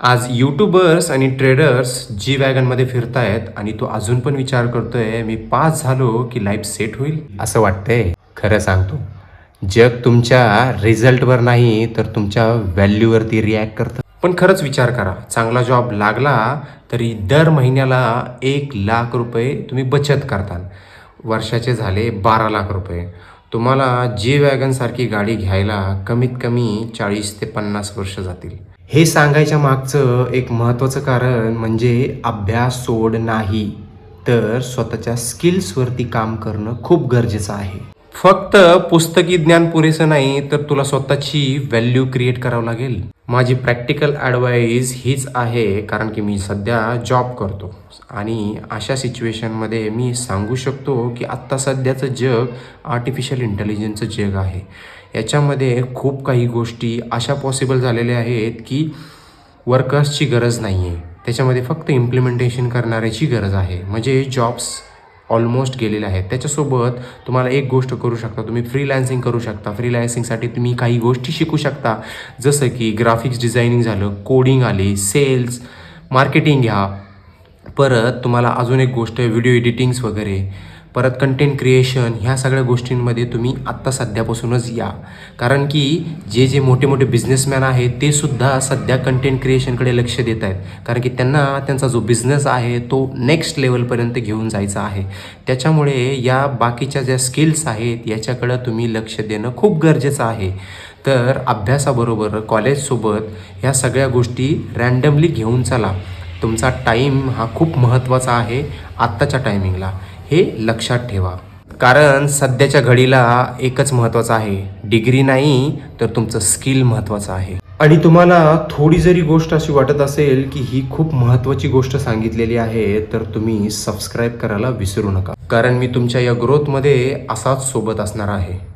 आज यूट्यूबर्स आणि ट्रेडर्स जी वॅगनमध्ये फिरतायत आणि तो अजून पण विचार करतोय मी पास झालो की लाईफ सेट होईल? असं वाटतंय खरं सांगतो. जग तुमच्या रिझल्टवर नाही तर तुमच्या व्हॅल्यूवरती रिॲक्ट करतं. पण खरंच विचार करा. चांगला जॉब लागला तरी दर महिन्याला एक लाख रुपये तुम्ही बचत करता वर्षाचे झाले बारा लाख रुपये. तुम्हाला जी वॅगनसारखी गाडी घ्यायला कमीत कमी चाळीस ते पन्नास वर्ष जातील. हे सांगायच्या मागचं एक महत्त्वाचं कारण म्हणजे अभ्यास सोड नाही तर स्वतःच्या स्किल्सवरती काम करणं खूप गरजेचं आहे. फक्त पुस्तकी ज्ञान पुरेसं नाही तर तुला स्वतःची व्हॅल्यू क्रिएट करावं लागेल. माझी प्रॅक्टिकल ॲडवाईस हीच आहे कारण की मी सध्या जॉब करतो. आणि अशा सिच्युएशनमध्ये मी सांगू शकतो की आत्ता सध्याचं जग आर्टिफिशियल इंटेलिजन्सचं जग आहे. याच्यामध्ये खूप काही गोष्टी अशा पॉसिबल झालेल्या आहेत की वर्कर्सची गरज नाही आहे त्याच्यामध्ये फक्त इम्प्लिमेंटेशन करणाऱ्याची गरज आहे. म्हणजे जॉब्स ऑलमोस्ट गेलेले आहेत. त्याच्यासोबत तुम्हाला एक गोष्ट करू शकता. तुम्ही फ्रीलॅन्सिंग करू शकता. फ्रीलॅन्सिंगसाठी तुम्ही काही गोष्टी शिकू शकता. जसं की ग्राफिक्स डिझायनिंग झालं कोडिंग आली सेल्स मार्केटिंग घ्या. परत तुम्हाला अजून एक गोष्ट आहे व्हिडिओ एडिटिंग्स वगैरे. परत कंटेंट क्रिएशन ह्या सगळ्या गोष्टींमध्ये तुम्ही आत्ता सध्यापासूनच या. कारण की जे जे मोठे मोठे बिझनेसमॅन आहेत ते सुद्धा सध्या कंटेंट क्रिएशनकडे लक्ष देत आहेत. कारण की त्यांना त्यांचा जो बिझनेस आहे तो नेक्स्ट लेवलपर्यंत घेऊन जायचा आहे. त्याच्यामुळे या बाकीच्या ज्या स्किल्स आहेत याच्याकडं तुम्ही लक्ष देणं खूप गरजेचं आहे. तर अभ्यासाबरोबर कॉलेजसोबत ह्या सगळ्या गोष्टी रँडमली घेऊन चला. तुमचा टाईम हा खूप महत्त्वाचा आहे आत्ताच्या टायमिंगला हे लक्षात ठेवा. कारण सध्याच्या घडीला एकच महत्त्वाचं आहे. डिग्री नाही तर तुमचं स्किल महत्त्वाचं आहे. आणि तुम्हाला थोडी जरी गोष्ट अशी वाटत असेल की ही खूप महत्त्वाची गोष्ट सांगितलेली आहे तर तुम्ही सबस्क्राईब करायला विसरू नका. कारण मी तुमच्या या ग्रोथमध्ये असाच सोबत असणार आहे.